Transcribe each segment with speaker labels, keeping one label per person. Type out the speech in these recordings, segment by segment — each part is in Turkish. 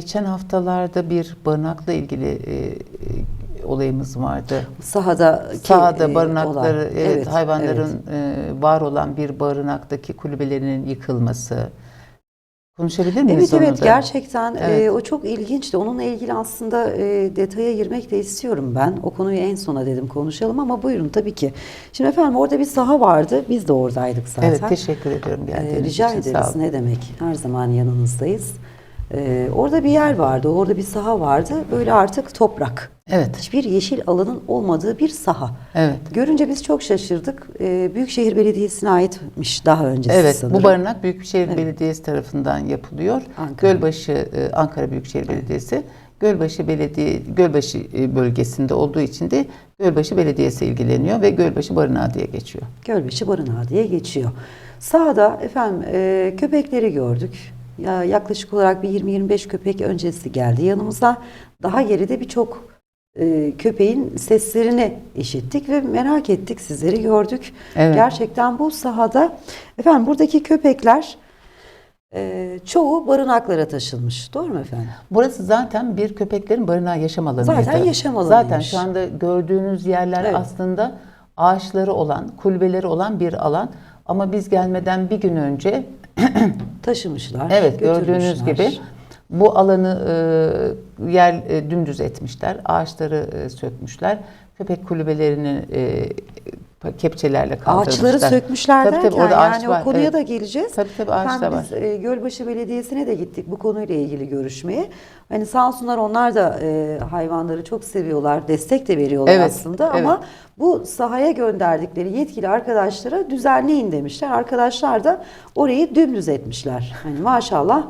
Speaker 1: Geçen haftalarda bir barınakla ilgili e, e, olayımız vardı.
Speaker 2: Sahada
Speaker 1: Sahada barınakları, evet,
Speaker 2: evet,
Speaker 1: hayvanların e, var olan bir barınaktaki kulübelerinin yıkılması. Konuşabilir miyiz
Speaker 2: Evet
Speaker 1: onu
Speaker 2: evet
Speaker 1: da?
Speaker 2: gerçekten e,
Speaker 1: Evet.
Speaker 2: o çok ilginçti. Onunla ilgili aslında e, detaya girmek de istiyorum ben. O konuyu en sona dedim konuşalım ama buyurun tabii ki. Şimdi efendim orada bir saha vardı. Biz de oradaydık zaten.
Speaker 1: Evet, teşekkür ediyorum geldiğiniz
Speaker 2: rica
Speaker 1: için. Sağ
Speaker 2: ederiz. Ne demek? Her zaman yanınızdayız. Ee, orada bir yer vardı. Orada bir saha vardı. Böyle artık toprak.
Speaker 1: Evet,
Speaker 2: Hiçbir yeşil alanın olmadığı bir saha.
Speaker 1: evet.
Speaker 2: Görünce biz çok şaşırdık. Ee, Büyükşehir Belediyesi'ne aitmiş daha öncesi
Speaker 1: Evet,
Speaker 2: sanırım.
Speaker 1: bu barınak Büyükşehir Belediyesi tarafından yapılıyor.
Speaker 2: Ankara.
Speaker 1: Gölbaşı, e, Ankara Büyükşehir Belediyesi. Gölbaşı Belediye Gölbaşı e, bölgesinde olduğu için de Gölbaşı Belediyesi ilgileniyor ve Gölbaşı Barınağı diye geçiyor.
Speaker 2: Gölbaşı Barınağı diye geçiyor. Sahada efendim e, köpekleri gördük. Ya, yaklaşık olarak bir 20-25 köpek öncesi geldi yanımıza. Daha geride birçok e, köpeğin seslerini işittik ve merak ettik. Sizleri gördük.
Speaker 1: Evet.
Speaker 2: Gerçekten bu sahada efendim buradaki köpekler e, çoğu barınaklara taşınmış. Doğru mu efendim?
Speaker 1: Burası zaten bir köpeklerin barınağı yaşam alanıydı.
Speaker 2: Zaten yaşam alanıymış.
Speaker 1: Zaten şu anda gördüğünüz yerler
Speaker 2: Evet.
Speaker 1: aslında ağaçları olan, kulübeleri olan bir alan. Ama biz gelmeden bir gün önce
Speaker 2: Taşımışlar.
Speaker 1: Evet gördüğünüz gibi bu alanı e, yer e, dümdüz etmişler. Ağaçları e, sökmüşler. Köpek kulübelerini e, kepçelerle kaldırmışlar.
Speaker 2: Ağaçları sökmüşler
Speaker 1: Tabii,
Speaker 2: derken
Speaker 1: tabii, orada ağaç
Speaker 2: yani
Speaker 1: var,
Speaker 2: o konuya
Speaker 1: evet.
Speaker 2: da geleceğiz.
Speaker 1: Tabii, tabii, ağaç
Speaker 2: Efendim
Speaker 1: da var.
Speaker 2: Biz e, Gölbaşı Belediyesi'ne de gittik bu konuyla ilgili görüşmeye. Hani sağ olsunlar onlar da e, hayvanları çok seviyorlar, destek de veriyorlar
Speaker 1: Evet,
Speaker 2: aslında
Speaker 1: evet.
Speaker 2: ama bu sahaya gönderdikleri yetkili arkadaşlara düzenleyin demişler. Arkadaşlar da orayı dümdüz etmişler. Hani maşallah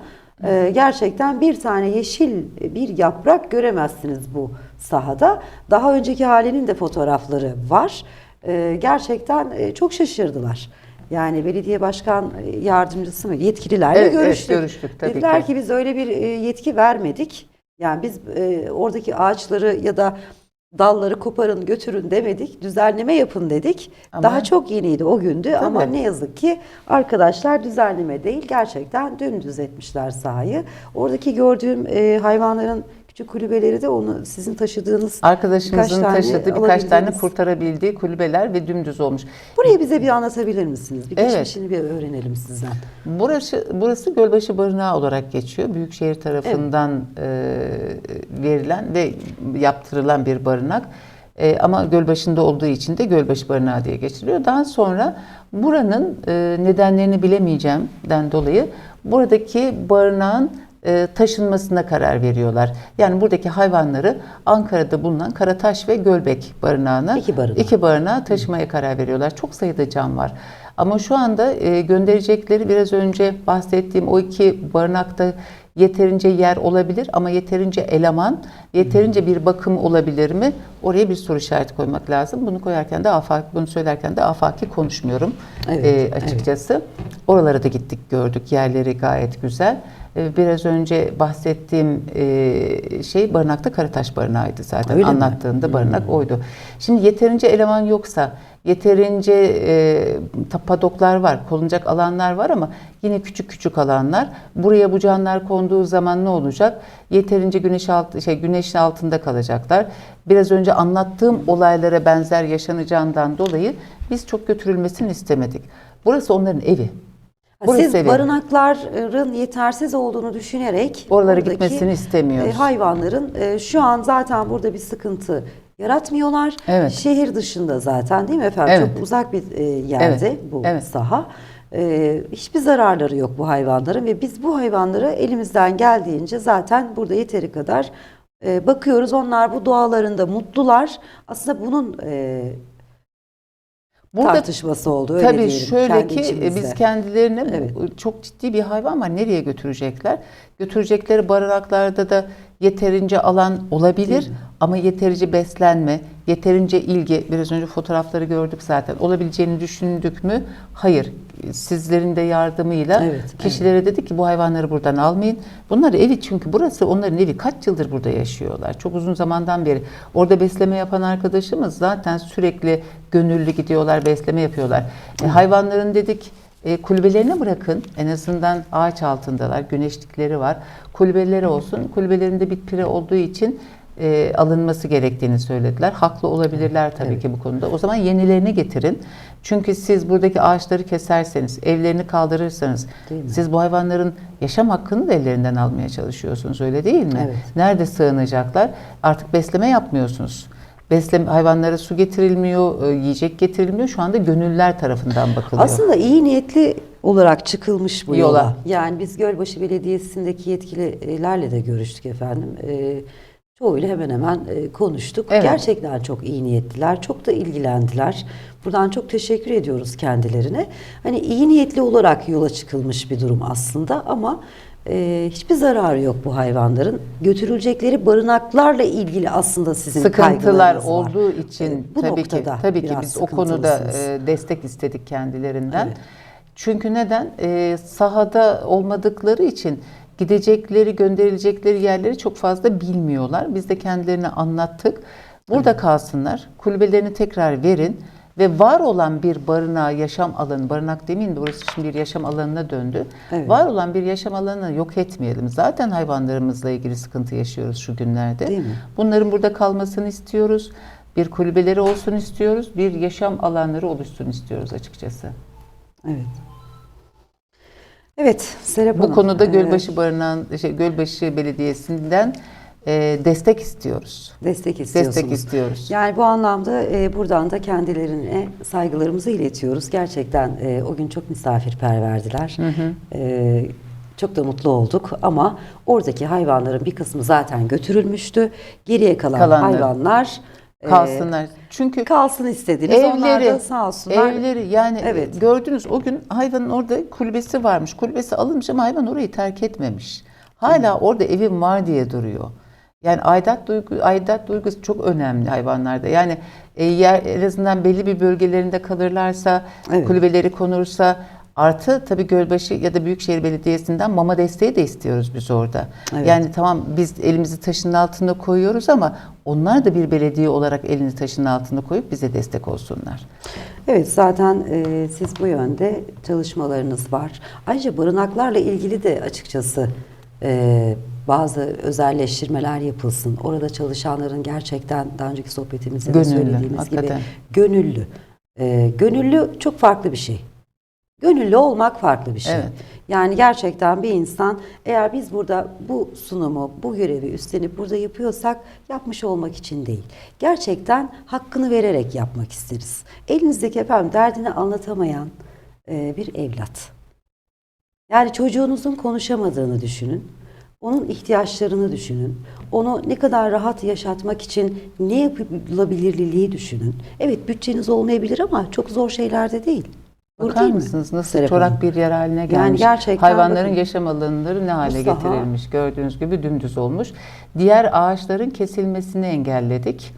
Speaker 2: e, gerçekten bir tane yeşil bir yaprak göremezsiniz bu sahada. Daha önceki halinin de fotoğrafları var. E, gerçekten e, çok şaşırdılar. Yani belediye başkan yardımcısı mı yetkililerle
Speaker 1: Evet, evet,
Speaker 2: görüştük.
Speaker 1: görüştük tabii
Speaker 2: Dediler
Speaker 1: ki.
Speaker 2: ki biz öyle bir e, yetki vermedik. Yani biz e, oradaki ağaçları ya da dalları koparın götürün demedik. Düzenleme yapın dedik.
Speaker 1: Ama-
Speaker 2: Daha çok yeniydi o gündü ama
Speaker 1: Tabii.
Speaker 2: ne yazık ki arkadaşlar düzenleme değil gerçekten dümdüz etmişler sahayı. Oradaki gördüğüm e, hayvanların küçük kulübeleri de onu sizin taşıdığınız
Speaker 1: Arkadaşımızın
Speaker 2: birkaç
Speaker 1: taşıdığı birkaç tane kurtarabildiği kulübeler ve dümdüz olmuş.
Speaker 2: Burayı bize bir anlatabilir misiniz? Bir
Speaker 1: Evet.
Speaker 2: geçmişini bir öğrenelim sizden.
Speaker 1: Burası, burası Gölbaşı Barınağı olarak geçiyor. Büyükşehir tarafından e, verilen ve yaptırılan bir barınak. E, ama Gölbaşı'nda olduğu için de Gölbaşı Barınağı diye geçiriliyor. Daha sonra buranın e, nedenlerini bilemeyeceğimden dolayı buradaki barınağın taşınmasına karar veriyorlar. Yani buradaki hayvanları Ankara'da bulunan Karataş ve Gölbek barınağına
Speaker 2: İki barınağı.
Speaker 1: iki barınağa taşımaya karar veriyorlar. Çok sayıda can var. Ama şu anda e, gönderecekleri biraz önce bahsettiğim o iki barınakta yeterince yer olabilir ama yeterince eleman, yeterince bir bakım olabilir mi? Oraya bir soru işareti koymak lazım. Bunu koyarken de afaki, bunu söylerken de afaki konuşmuyorum
Speaker 2: Evet,
Speaker 1: e, açıkçası. Oralara da gittik gördük. Yerleri gayet güzel. E, Biraz önce bahsettiğim e, şey barınakta Karataş barınağıydı zaten.
Speaker 2: Öyle mi?
Speaker 1: Anlattığında barınak oydu. Şimdi yeterince eleman yoksa, yeterince e, padoklar var, konulacak alanlar var ama yine küçük küçük alanlar. Buraya bu canlar konduğu zaman ne olacak? Yeterince güneş altı şey güneşin altında kalacaklar. Biraz önce anlattığım olaylara benzer yaşanacağından dolayı biz çok götürülmesini istemedik. Burası onların evi. Burası
Speaker 2: Siz
Speaker 1: evi.
Speaker 2: barınakların yetersiz olduğunu düşünerek
Speaker 1: Oralara gitmesini istemiyoruz.
Speaker 2: e, hayvanların e, şu an zaten burada bir sıkıntı yaratmıyorlar.
Speaker 1: Evet.
Speaker 2: Şehir dışında zaten değil mi efendim?
Speaker 1: Evet.
Speaker 2: Çok uzak bir e, yerde
Speaker 1: Evet,
Speaker 2: bu
Speaker 1: evet.
Speaker 2: saha. E, hiçbir zararları yok bu hayvanların ve biz bu hayvanları elimizden geldiğince zaten burada yeteri kadar e, bakıyoruz. Onlar bu doğalarında mutlular. Aslında bunun e,
Speaker 1: Burada
Speaker 2: tartışması oldu. Öyle
Speaker 1: Tabii
Speaker 2: diyelim,
Speaker 1: şöyle
Speaker 2: kendi
Speaker 1: ki
Speaker 2: içimizde.
Speaker 1: biz kendilerine
Speaker 2: Evet.
Speaker 1: çok ciddi bir hayvan var. Nereye götürecekler? Götürecekleri barınaklarda da yeterince alan olabilir ama yeterince beslenme, yeterince ilgi, biraz önce fotoğrafları gördük zaten. Olabileceğini düşündük mü? Hayır. Sizlerin de yardımıyla
Speaker 2: Evet,
Speaker 1: kişilere dedik ki bu hayvanları buradan almayın. Bunlar evi çünkü burası onların evi. Kaç yıldır burada yaşıyorlar? Çok uzun zamandan beri. Orada besleme yapan arkadaşımız zaten sürekli gönüllü gidiyorlar, besleme yapıyorlar. E, hayvanların dedik E, kulübelerine bırakın. En azından ağaç altındalar. Güneşlikleri var. Kulübeleri olsun. Kulübelerinde bitpire olduğu için e, alınması gerektiğini söylediler. Haklı olabilirler tabii ki bu konuda. O zaman yenilerini getirin. Çünkü siz buradaki ağaçları keserseniz, evlerini kaldırırsanız, siz bu hayvanların yaşam hakkını da ellerinden almaya çalışıyorsunuz öyle değil mi?
Speaker 2: Evet.
Speaker 1: Nerede sığınacaklar? Artık besleme yapmıyorsunuz. Besleme, hayvanlara su getirilmiyor, e, yiyecek getirilmiyor. Şu anda gönüllüler tarafından bakılıyor.
Speaker 2: Aslında iyi niyetli olarak çıkılmış bu yola.
Speaker 1: Yola.
Speaker 2: Yani biz Gölbaşı Belediyesi'ndeki yetkililerle de görüştük efendim. Ee, çoğuyla hemen hemen e, konuştuk.
Speaker 1: Evet.
Speaker 2: Gerçekten çok iyi niyetliler, çok da ilgilendiler. Buradan çok teşekkür ediyoruz kendilerine. Hani iyi niyetli olarak yola çıkılmış bir durum aslında ama e, hiçbir zararı yok bu hayvanların. Götürülecekleri barınaklarla ilgili aslında sizin
Speaker 1: sıkıntılar
Speaker 2: var.
Speaker 1: olduğu için
Speaker 2: bu
Speaker 1: tabii ki tabii ki biz o konuda e, destek istedik kendilerinden.
Speaker 2: Evet.
Speaker 1: Çünkü neden? E, sahada olmadıkları için gidecekleri, gönderilecekleri yerleri çok fazla bilmiyorlar. Biz de kendilerine anlattık. Burada kalsınlar. Kulübelerini tekrar verin ve var olan bir barınağı, yaşam alanı, barınak demeyeyim de burası şimdi bir yaşam alanına döndü.
Speaker 2: Evet.
Speaker 1: Var olan bir yaşam alanını yok etmeyelim. Zaten hayvanlarımızla ilgili sıkıntı yaşıyoruz şu günlerde.
Speaker 2: Değil mi?
Speaker 1: Bunların burada kalmasını istiyoruz. Bir kulübeleri olsun istiyoruz. Bir yaşam alanları oluşsun istiyoruz açıkçası.
Speaker 2: Evet. Evet Serap
Speaker 1: Bu
Speaker 2: Hanım,
Speaker 1: konuda
Speaker 2: e,
Speaker 1: Gölbaşı Barınağın, şey, Gölbaşı Belediyesi'nden e, destek istiyoruz.
Speaker 2: destek istiyorsunuz.
Speaker 1: Destek istiyoruz.
Speaker 2: Yani bu anlamda e, buradan da kendilerine saygılarımızı iletiyoruz. Gerçekten e, o gün çok misafirperverdiler. E, çok da mutlu olduk ama oradaki hayvanların bir kısmı zaten götürülmüştü. Geriye kalan
Speaker 1: Kalanları.
Speaker 2: hayvanlar e,
Speaker 1: Kalsınlar. Çünkü
Speaker 2: kalsın istediniz. Onlar da sağ olsunlar.
Speaker 1: Evleri yani
Speaker 2: Evet.
Speaker 1: gördünüz o gün hayvanın orada kulübesi varmış. Kulübesi alınmış ama hayvan orayı terk etmemiş. Hala orada evim var diye duruyor. Yani aidat duygu aidat duygusu çok önemli hayvanlarda. Yani e, yer en azından belli bir bölgelerinde kalırlarsa,
Speaker 2: Evet.
Speaker 1: kulübeleri konursa artı tabii Gölbaşı ya da Büyükşehir Belediyesi'nden mama desteği de istiyoruz biz orada.
Speaker 2: Evet.
Speaker 1: Yani tamam biz elimizi taşın altına koyuyoruz ama onlar da bir belediye olarak elini taşın altına koyup bize destek olsunlar.
Speaker 2: Evet zaten e, siz bu yönde çalışmalarınız var. Ayrıca barınaklarla ilgili de açıkçası e, bazı özelleştirmeler yapılsın. Orada çalışanların gerçekten daha önceki sohbetimizde de
Speaker 1: Gönüllü,
Speaker 2: söylediğimiz
Speaker 1: hakikaten.
Speaker 2: gibi gönüllü. E, gönüllü çok farklı bir şey. Gönüllü olmak farklı bir şey.
Speaker 1: Evet.
Speaker 2: Yani gerçekten bir insan eğer biz burada bu sunumu, bu görevi üstlenip burada yapıyorsak yapmış olmak için değil. Gerçekten hakkını vererek yapmak isteriz. Elinizdeki efendim derdini anlatamayan e, bir evlat. Yani çocuğunuzun konuşamadığını düşünün. Onun ihtiyaçlarını düşünün. Onu ne kadar rahat yaşatmak için ne yapılabilirliliği düşünün. Evet bütçeniz olmayabilir ama çok zor şeyler de değil. Doğru
Speaker 1: Bakar
Speaker 2: değil mi?
Speaker 1: mısınız nasıl
Speaker 2: Serap
Speaker 1: çorak bir yer haline gelmiş.
Speaker 2: gerçekten
Speaker 1: Hayvanların
Speaker 2: bakın.
Speaker 1: yaşam alanları ne hale
Speaker 2: Bu saha-
Speaker 1: getirilmiş. Gördüğünüz gibi dümdüz olmuş. Diğer ağaçların kesilmesini engelledik.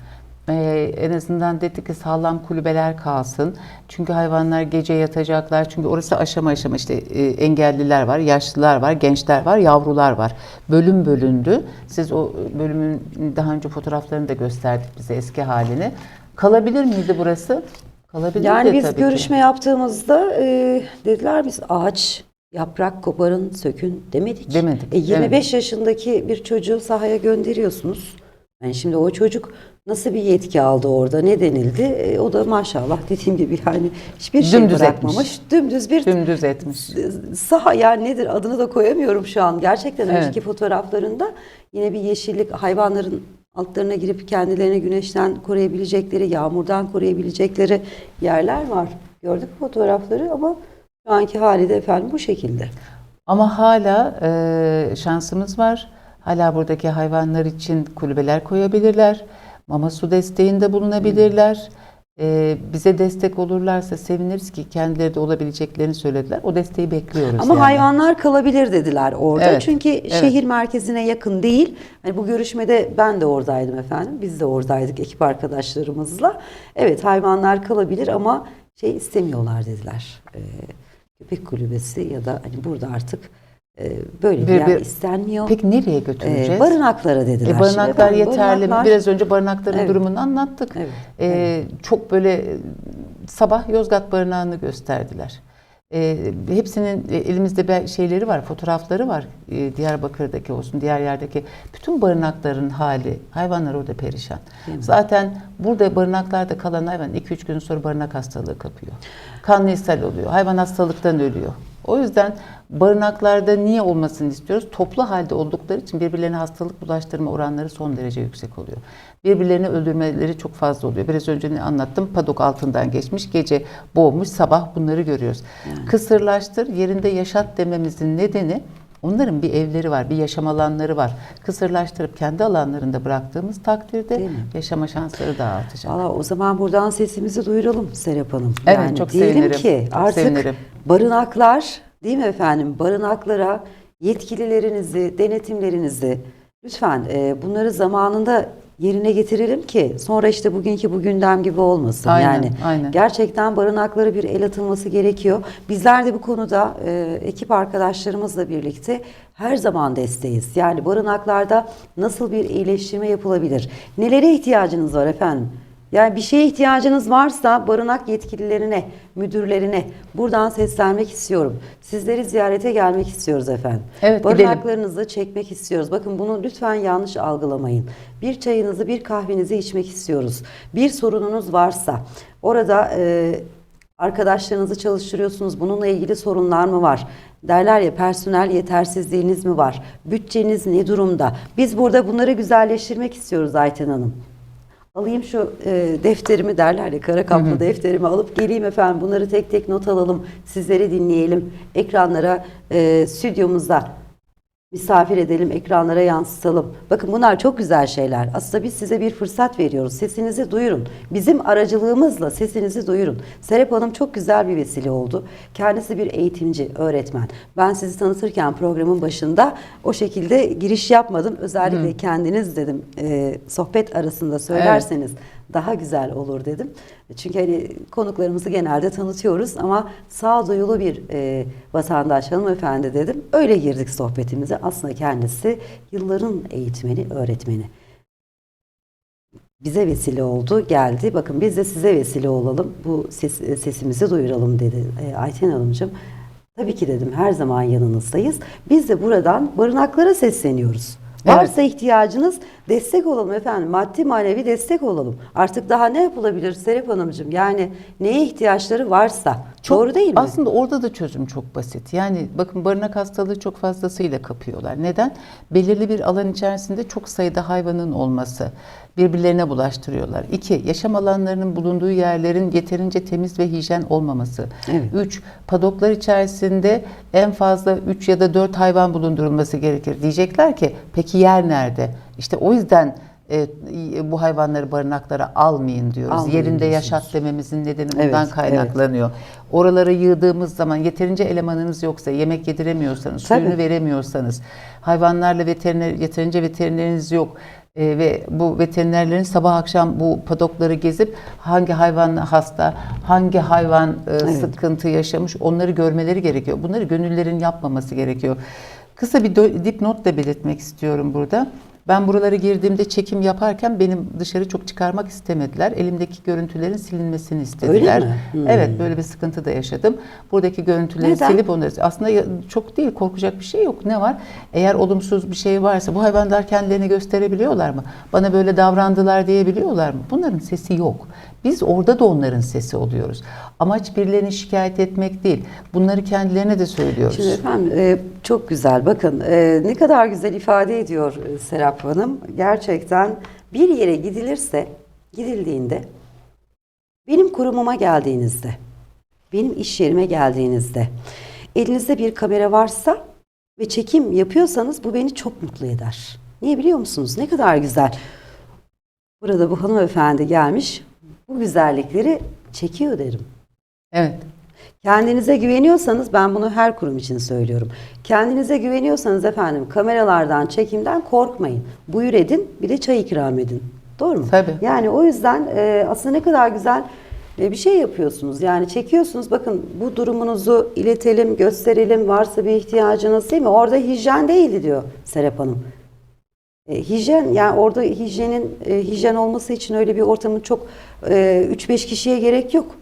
Speaker 1: Ee, en azından dedik ki sağlam kulübeler kalsın. Çünkü hayvanlar gece yatacaklar. Çünkü orası aşama aşama işte e, engelliler var, yaşlılar var, gençler var, yavrular var. Bölüm bölündü. Siz o bölümün daha önce fotoğraflarını da gösterdik bize eski halini. Kalabilir miydi burası? Kalabilirdi
Speaker 2: Yani biz
Speaker 1: tabii ki.
Speaker 2: görüşme yaptığımızda e, dediler biz ağaç, yaprak koparın, sökün demedik.
Speaker 1: Demedik,
Speaker 2: E, 25
Speaker 1: evet.
Speaker 2: yaşındaki bir çocuğu sahaya gönderiyorsunuz. Yani şimdi o çocuk nasıl bir yetki aldı orada ne denildi? E, o da maşallah dediğim gibi yani hiçbir şey
Speaker 1: Dümdüz
Speaker 2: bırakmamış.
Speaker 1: etmiş.
Speaker 2: Dümdüz bir
Speaker 1: Dümdüz etmiş.
Speaker 2: saha yani nedir adını da koyamıyorum şu an. Gerçekten
Speaker 1: Evet.
Speaker 2: önceki fotoğraflarında yine bir yeşillik hayvanların altlarına girip kendilerini güneşten koruyabilecekleri, yağmurdan koruyabilecekleri yerler var. Gördük fotoğrafları ama şu anki hali de efendim bu şekilde.
Speaker 1: Ama hala e, şansımız var. Hala buradaki hayvanlar için kulübeler koyabilirler. Mama su desteğinde bulunabilirler. E, bize destek olurlarsa seviniriz ki kendileri de olabileceklerini söylediler. O desteği bekliyoruz.
Speaker 2: Ama
Speaker 1: yani.
Speaker 2: hayvanlar kalabilir dediler orada.
Speaker 1: Evet,
Speaker 2: Çünkü
Speaker 1: evet.
Speaker 2: şehir merkezine yakın değil. Hani bu görüşmede ben de oradaydım efendim. Biz de oradaydık ekip arkadaşlarımızla. Evet hayvanlar kalabilir ama şey istemiyorlar dediler. Ee, köpek kulübesi ya da hani burada artık böyle bir,
Speaker 1: Bir-
Speaker 2: yer istenmiyor.
Speaker 1: Peki nereye
Speaker 2: Ee,
Speaker 1: götüreceğiz?
Speaker 2: barınaklara dediler.
Speaker 1: E, barınaklar
Speaker 2: Şimdi
Speaker 1: yeterli mi?
Speaker 2: barınaklar-
Speaker 1: Biraz önce barınakların
Speaker 2: Evet.
Speaker 1: durumunu anlattık.
Speaker 2: Evet,
Speaker 1: E, Çok böyle e, sabah Yozgat barınağını gösterdiler. E, hepsinin e, elimizde şeyleri var, fotoğrafları var. E, Diyarbakır'daki olsun, diğer yerdeki bütün barınakların hali, hayvanlar orada perişan. Zaten burada barınaklarda kalan hayvan 2-3 gün sonra barınak hastalığı kapıyor. Kanlı ishal oluyor, hayvan hastalıktan ölüyor. O yüzden barınaklarda niye olmasını istiyoruz? Toplu halde oldukları için birbirlerine hastalık bulaştırma oranları son derece yüksek oluyor. Birbirlerini öldürmeleri çok fazla oluyor. Biraz önce ne anlattım? Padok altından geçmiş, gece boğmuş, sabah bunları görüyoruz. Kısırlaştır, yerinde yaşat dememizin nedeni onların bir evleri var, bir yaşam alanları var. Kısırlaştırıp kendi alanlarında bıraktığımız takdirde yaşama şansları daha artacak.
Speaker 2: Valla o zaman buradan sesimizi duyuralım Serap Hanım.
Speaker 1: Evet, çok
Speaker 2: diyelim
Speaker 1: sevinirim.
Speaker 2: ki
Speaker 1: Çok
Speaker 2: artık
Speaker 1: sevinirim.
Speaker 2: barınaklar değil mi efendim? Barınaklara yetkililerinizi, denetimlerinizi lütfen e, bunları zamanında yerine getirelim ki sonra işte bugünkü bu gündem gibi olmasın.
Speaker 1: Aynen,
Speaker 2: yani
Speaker 1: aynen.
Speaker 2: gerçekten barınaklara bir el atılması gerekiyor. Bizler de bu konuda e, ekip arkadaşlarımızla birlikte her zaman desteğiz. Yani barınaklarda nasıl bir iyileştirme yapılabilir? Nelere ihtiyacınız var efendim? Yani bir şeye ihtiyacınız varsa barınak yetkililerine, müdürlerine buradan seslenmek istiyorum. Sizleri ziyarete gelmek istiyoruz efendim.
Speaker 1: Evet, gidelim.
Speaker 2: Barınaklarınızı çekmek istiyoruz. Bakın bunu lütfen yanlış algılamayın. Bir çayınızı, bir kahvenizi içmek istiyoruz. Bir sorununuz varsa orada e, arkadaşlarınızı çalıştırıyorsunuz. Bununla ilgili sorunlar mı var? Derler ya personel yetersizliğiniz mi var? Bütçeniz ne durumda? Biz burada bunları güzelleştirmek istiyoruz Ayten Hanım. Alayım şu e, defterimi derler ya kara kaplı defterimi alıp geleyim efendim. Bunları tek tek not alalım sizleri dinleyelim. Ekranlara e, stüdyomuzda misafir edelim ekranlara yansıtalım. Bakın bunlar çok güzel şeyler. Aslında biz size bir fırsat veriyoruz. Sesinizi duyurun. Bizim aracılığımızla sesinizi duyurun. Serap Hanım çok güzel bir vesile oldu. Kendisi bir eğitimci, öğretmen. Ben sizi tanıtırken programın başında o şekilde giriş yapmadım. Özellikle kendiniz dedim e, sohbet arasında söylerseniz daha güzel olur dedim. Çünkü hani konuklarımızı genelde tanıtıyoruz ama sağduyulu bir e, vatandaş hanımefendi dedim. Öyle girdik sohbetimize. Aslında kendisi yılların eğitmeni, öğretmeni. Bize vesile oldu, geldi. Bakın biz de size vesile olalım. Bu ses, sesimizi duyuralım dedi e, Ayten Hanımcığım. Tabii ki dedim her zaman yanınızdayız. Biz de buradan barınaklara sesleniyoruz.
Speaker 1: Evet.
Speaker 2: Varsa ihtiyacınız destek olalım efendim. Maddi manevi destek olalım. Artık daha ne yapılabilir Serap Hanımcığım? Yani neye ihtiyaçları varsa.
Speaker 1: Çok-
Speaker 2: Doğru değil mi?
Speaker 1: Aslında orada da çözüm çok basit. Yani bakın barınak hastalığı çok fazlasıyla kapıyorlar. Neden? Belirli bir alan içerisinde çok sayıda hayvanın olması. Birbirlerine bulaştırıyorlar. İki, yaşam alanlarının bulunduğu yerlerin yeterince temiz ve hijyen olmaması.
Speaker 2: Evet.
Speaker 1: Üç, padoklar içerisinde en fazla üç ya da dört hayvan bulundurulması gerekir. Diyecekler ki peki yer nerede? İşte o yüzden e, bu hayvanları barınaklara almayın diyoruz.
Speaker 2: Almayın
Speaker 1: Yerinde
Speaker 2: diyorsunuz.
Speaker 1: yaşat dememizin nedeni
Speaker 2: Evet,
Speaker 1: bundan
Speaker 2: evet.
Speaker 1: kaynaklanıyor. Oralara yığdığımız zaman yeterince elemanınız yoksa, yemek yediremiyorsanız,
Speaker 2: Tabii.
Speaker 1: suyunu veremiyorsanız, hayvanlarla veteriner yeterince veterineriniz yok e, ve bu veterinerlerin sabah akşam bu padokları gezip hangi hayvan hasta, hangi hayvan e, sıkıntı yaşamış onları görmeleri gerekiyor. Bunları gönüllerin yapmaması gerekiyor. Kısa bir dipnot da belirtmek istiyorum burada. Ben buralara girdiğimde çekim yaparken benim dışarı çok çıkarmak istemediler. Elimdeki görüntülerin silinmesini istediler.
Speaker 2: mi? Hmm.
Speaker 1: Evet böyle bir sıkıntı da yaşadım. Buradaki görüntüleri
Speaker 2: Neden?
Speaker 1: silip onları aslında çok değil korkacak bir şey yok. Ne var? Eğer olumsuz bir şey varsa bu hayvanlar kendilerini gösterebiliyorlar mı? Bana böyle davrandılar diyebiliyorlar mı? Bunların sesi yok. Biz orada da onların sesi oluyoruz. Amaç birilerini şikayet etmek değil. Bunları kendilerine de söylüyoruz.
Speaker 2: Şimdi efendim e, çok güzel. Bakın e, ne kadar güzel ifade ediyor e, Serap Hanım. Gerçekten bir yere gidilirse, gidildiğinde, benim kurumuma geldiğinizde, benim iş yerime geldiğinizde, elinizde bir kamera varsa ve çekim yapıyorsanız bu beni çok mutlu eder. Niye biliyor musunuz? Ne kadar güzel. Burada bu hanımefendi gelmiş, bu güzellikleri çekiyor derim.
Speaker 1: Evet.
Speaker 2: Kendinize güveniyorsanız ben bunu her kurum için söylüyorum. Kendinize güveniyorsanız efendim kameralardan, çekimden korkmayın. Buyur edin, bir de çay ikram edin. Doğru mu?
Speaker 1: Tabii.
Speaker 2: Yani o yüzden e, aslında ne kadar güzel e, bir şey yapıyorsunuz. Yani çekiyorsunuz bakın bu durumunuzu iletelim, gösterelim. Varsa bir ihtiyacınız değil mi? Orada hijyen değildi diyor Serap Hanım. E, hijyen yani orada hijyenin e, hijyen olması için öyle bir ortamın çok e, 3-5 kişiye gerek yok.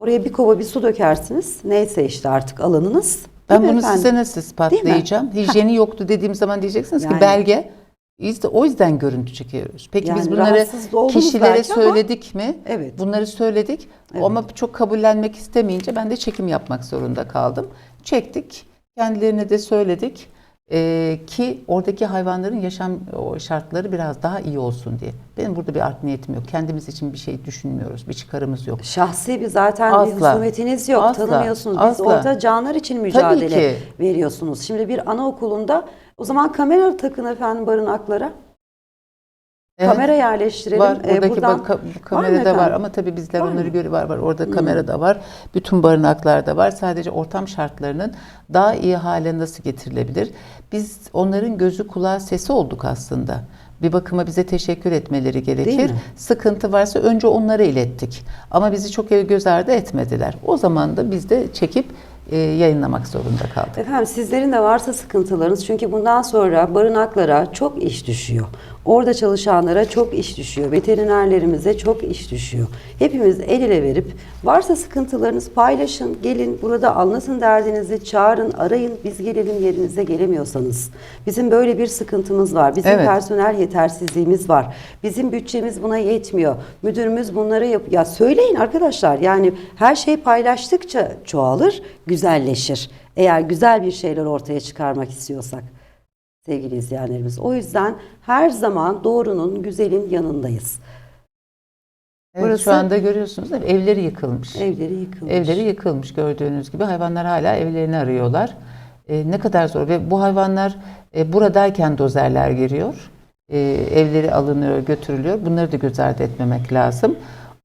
Speaker 2: Oraya bir kova bir su dökersiniz. Neyse işte artık alanınız.
Speaker 1: Ben bunu
Speaker 2: efendim?
Speaker 1: size nasıl ispatlayacağım? Hijyeni yoktu dediğim zaman diyeceksiniz
Speaker 2: Yani-
Speaker 1: ki belge. İşte o yüzden görüntü çekiyoruz. Peki
Speaker 2: Yani
Speaker 1: biz bunları kişilere
Speaker 2: belki ama-
Speaker 1: söyledik mi?
Speaker 2: Evet.
Speaker 1: Bunları söyledik
Speaker 2: Evet.
Speaker 1: ama çok kabullenmek istemeyince ben de çekim yapmak zorunda kaldım. Çektik. Kendilerine de söyledik. Ee, ki oradaki hayvanların yaşam şartları biraz daha iyi olsun diye. Benim burada bir art niyetim yok. Kendimiz için bir şey düşünmüyoruz. Bir çıkarımız yok.
Speaker 2: Şahsi bir zaten bir
Speaker 1: Asla.
Speaker 2: husumetiniz yok.
Speaker 1: Asla.
Speaker 2: Tanımıyorsunuz. Biz
Speaker 1: Asla.
Speaker 2: orada canlar için mücadele veriyorsunuz. Şimdi bir anaokulunda o zaman kamera takın efendim barınaklara.
Speaker 1: Evet.
Speaker 2: Kamera yerleştirelim.
Speaker 1: Var.
Speaker 2: Ee,
Speaker 1: Oradaki
Speaker 2: buradan-
Speaker 1: bak, ka-
Speaker 2: mı
Speaker 1: kamerada var, ama tabii bizler
Speaker 2: Var
Speaker 1: onları görüyor var var. Orada kamera da var. Bütün barınaklarda var. Sadece ortam şartlarının daha iyi hale nasıl getirilebilir? Biz onların gözü kulağı sesi olduk aslında. Bir bakıma bize teşekkür etmeleri gerekir. Sıkıntı varsa önce onlara ilettik. Ama bizi çok göz ardı etmediler. O zaman da biz de çekip yayınlamak zorunda kaldık.
Speaker 2: Efendim sizlerin de varsa sıkıntılarınız çünkü bundan sonra barınaklara çok iş düşüyor. Orada çalışanlara çok iş düşüyor. Veterinerlerimize çok iş düşüyor. Hepimiz el ele verip varsa sıkıntılarınız paylaşın, gelin burada anlatın derdinizi, çağırın, arayın. Biz gelelim yerinize gelemiyorsanız. Bizim böyle bir sıkıntımız var. Bizim
Speaker 1: Evet.
Speaker 2: personel yetersizliğimiz var. Bizim bütçemiz buna yetmiyor. Müdürümüz bunları yap ya söyleyin arkadaşlar. Yani her şey paylaştıkça çoğalır, güzelleşir. Eğer güzel bir şeyler ortaya çıkarmak istiyorsak sevgili izleyenlerimiz. O yüzden her zaman doğrunun, güzelin yanındayız.
Speaker 1: Evet,
Speaker 2: Burası-
Speaker 1: şu anda görüyorsunuz değil mi? Evleri yıkılmış.
Speaker 2: Evleri yıkılmış.
Speaker 1: Evleri yıkılmış gördüğünüz gibi. Hayvanlar hala evlerini arıyorlar. E, ne kadar zor ve bu hayvanlar e, buradayken dozerler giriyor. E, evleri alınıyor, götürülüyor. Bunları da göz ardı etmemek lazım.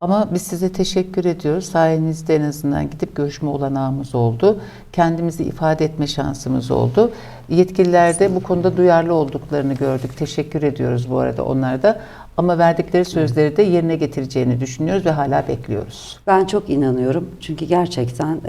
Speaker 1: Ama biz size teşekkür ediyoruz. Sayenizde en azından gidip görüşme olanağımız oldu. Kendimizi ifade etme şansımız oldu. Yetkililer de bu konuda duyarlı olduklarını gördük. Teşekkür ediyoruz bu arada onlara da. Ama verdikleri sözleri de yerine getireceğini düşünüyoruz ve hala bekliyoruz.
Speaker 2: Ben çok inanıyorum. Çünkü gerçekten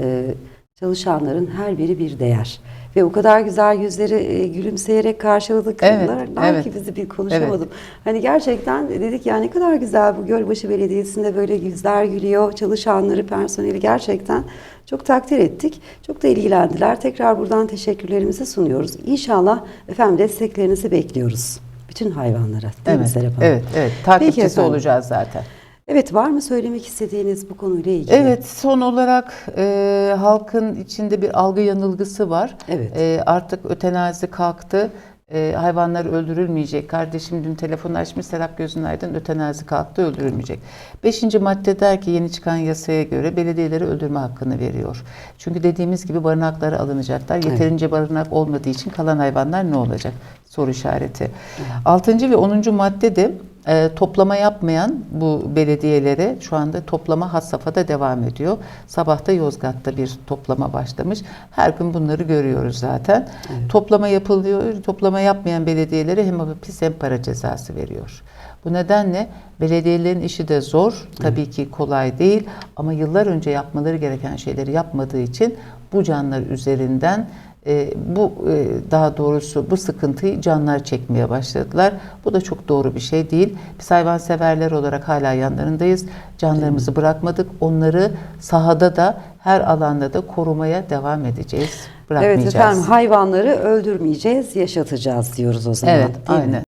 Speaker 2: çalışanların her biri bir değer. Ve o kadar güzel yüzleri e, gülümseyerek karşıladık.
Speaker 1: Evet,
Speaker 2: evet. ki
Speaker 1: evet.
Speaker 2: bizi bir konuşamadım. Hani gerçekten dedik ya ne kadar güzel bu Gölbaşı Belediyesi'nde böyle yüzler gülüyor. Çalışanları, personeli gerçekten çok takdir ettik. Çok da ilgilendiler. Tekrar buradan teşekkürlerimizi sunuyoruz. İnşallah efendim desteklerinizi bekliyoruz. Bütün hayvanlara. Değil mi
Speaker 1: Evet,
Speaker 2: Serap Hanım?
Speaker 1: evet, evet. Takipçisi olacağız zaten.
Speaker 2: Evet var mı söylemek istediğiniz bu konuyla ilgili?
Speaker 1: Evet, son olarak e, halkın içinde bir algı yanılgısı var.
Speaker 2: Evet.
Speaker 1: E, artık ötenazi kalktı. E, hayvanlar öldürülmeyecek. Kardeşim dün telefon açmış Serap Gözün Aydın ötenazi kalktı öldürülmeyecek. Beşinci madde der ki yeni çıkan yasaya göre belediyelere öldürme hakkını veriyor. Çünkü dediğimiz gibi barınakları alınacaklar. Yeterince barınak olmadığı için kalan hayvanlar ne olacak? Soru işareti. Altıncı ve onuncu madde de e, toplama yapmayan bu belediyelere şu anda toplama had safhada devam ediyor. Sabahta Yozgat'ta bir toplama başlamış. Her gün bunları görüyoruz zaten. Toplama yapılıyor. Toplama yapmayan belediyelere hem hapis hem para cezası veriyor. Bu nedenle belediyelerin işi de zor. Tabii ki kolay değil ama yıllar önce yapmaları gereken şeyleri yapmadığı için bu canlar üzerinden e, bu e, daha doğrusu bu sıkıntıyı canlar çekmeye başladılar. Bu da çok doğru bir şey değil. Biz hayvanseverler olarak hala yanlarındayız. Canlarımızı bırakmadık. Onları sahada da her alanda da korumaya devam edeceğiz. Bırakmayacağız.
Speaker 2: Evet efendim hayvanları öldürmeyeceğiz, yaşatacağız diyoruz o zaman.
Speaker 1: Evet,
Speaker 2: mi?
Speaker 1: aynen.